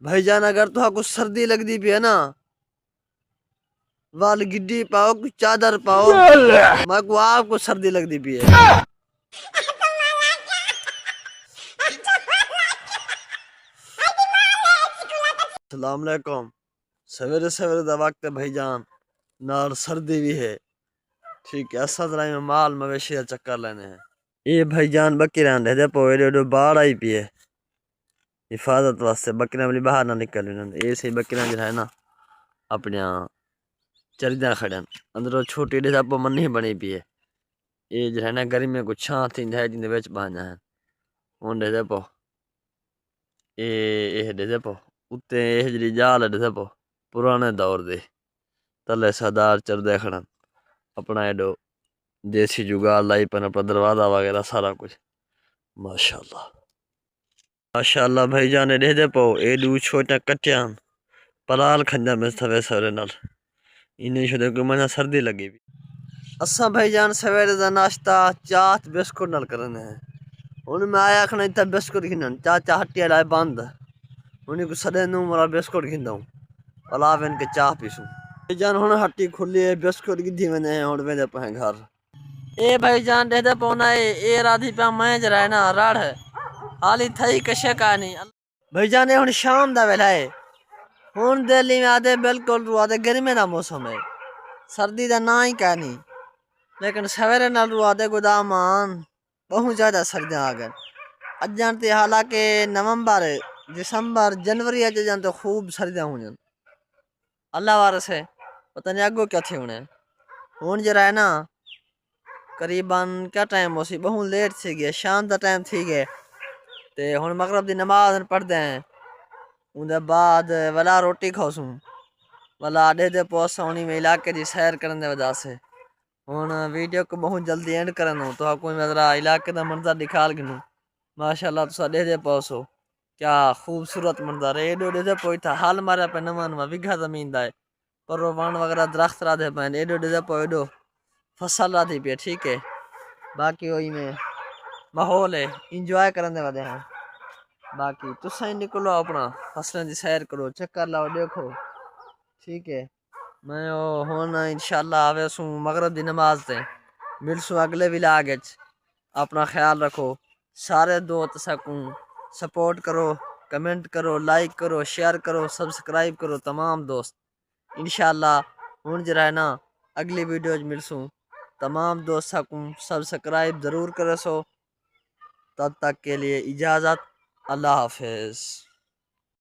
بھائی جان، اگر تو ہاں کچھ سردی لگ دی پی ہے نا، وال گڈی پاؤ، کچھ چادر پاؤ، میں کو آپ کو سردی لگ دی پی ہے۔ السلام علیکم۔ سویرے سویرے دا وقت ہے بھائی جان، نال سردی بھی ہے۔ ٹھیک ہے اسا طرح میں مال مویشی چکر لینے ہیں۔ یہ بھائی جان بکری رہنے دے پو ایڈو ایڈو باڑ آئی پی ہے۔ حفاظت واسطے بکریاں والی باہر نہ نکل یہ سی بکریاں جو ہے نا، اپنیاں چردیاں کھڑن اندروں چھوٹی ڈے سب منی بنی پی ہے۔ یہ جو ہے نا گرمی کو چھان تھی ہے جن وچ بہنا ہے۔ ہن دے پو۔ اے اے دے دے پو۔ اتے یہ جڑی جال ہے دے دے پو۔ پرانے دور دے۔ تلے سردار چردے کھڑن۔ اپنا ایڈو دیسی جگال لائی پن، اپنا دروازہ وغیرہ، سارا کچھ۔ ماشاءاللہ۔ ماشاءاللہ بھائی جانے دے دے پو اے دو چھوٹا کٹیاں پلال کھنجا میں سوے سورے نال انہیں شدے کو منا سردی لگی بھی اساں بھائی جان سویرے دا ناشتہ چاہت بسکٹ نال کرنے ہیں ہن میں آیا کھنا تے بسکٹ کھنن چا چا ہٹی لائے بند انہیں کو سدے نو مرا بسکٹ کھندا ہوں پلا وین کے چاہ پیسوں بھائی جان ہن ہٹی کھلی ہے بسکٹ گدھی ونے ہیں ہن ویندے پہ گھر اے بھائی جان دے دے پونا اے اے رادھی پہ میں جرا نا راڑ ہے حالی تھئی کشے کا نہیں بھائی جان ہن شام دا ویلا ہے۔ ہن دلی میں آدھے بالکل رو، آدھے گرمی دا موسم ہے۔ سردی دا نا ہی کا نہیں لیکن سویرے نال رو، آدھے گودامان بہت زیادہ سردیاں آ گئے اج جانتے حالانکہ نومبر، دسمبر، جنوری اج جانتے خوب سردیاں ہوں جان اللہ وارس ہے، پتہ نہیں اگو کیا تھے انہیں ہون جرا ہے نا، قریباً کیا ٹائم ہو سی بہت لیٹ تھی گیا شام دا ٹائم تھی گئے۔ تے ہن مغرب دی نماز پڑھ دیں ان دے بعد ولا روٹی کھاؤسوں ولا آڈے دے پوسا ہونی میں علاقے دی سیر کرن دے وجہ سے۔ ہن ویڈیو کو بہت جلدی اینڈ کرن تو آپ کو میں ذرا علاقے دا منظر دکھال گنوں۔ ماشاءاللہ تو دے دے پوسو۔ کیا خوبصورت منظر ہے۔ ایڈو دے پوئی تھا۔ حال مارا پہ نواں نواں وگھا زمین دا ہے۔ پر وان وغیرہ درخت را دے پین ایڈو دے پو ایڈو فصل را دی پی ٹھیک ہے۔ باقی ہوئی میں ماحول ہے انجوائے کرن دے ودے ہیں۔ باقی تساں نکلو اپنا فصلیں دی سیر کرو، چکر لاؤ، دیکھو۔ ٹھیک ہے۔ میں او ہن انشاءاللہ آوے سوں مغرب دی نماز تے۔ مل سوں اگلے ولاگ وچ۔ اپنا خیال رکھو۔ سارے دوست سکوں سپورٹ کرو کمنٹ کرو لائک کرو شیئر کرو سبسکرائب کرو، تمام دوست۔ انشاءاللہ ہن جرا جی ہے نا، اگلی ویڈیو مل سوں تمام دوست کو سبسکرائب ضرور کرے سو تب تک کے لیے اجازت۔ اللہ حافظ۔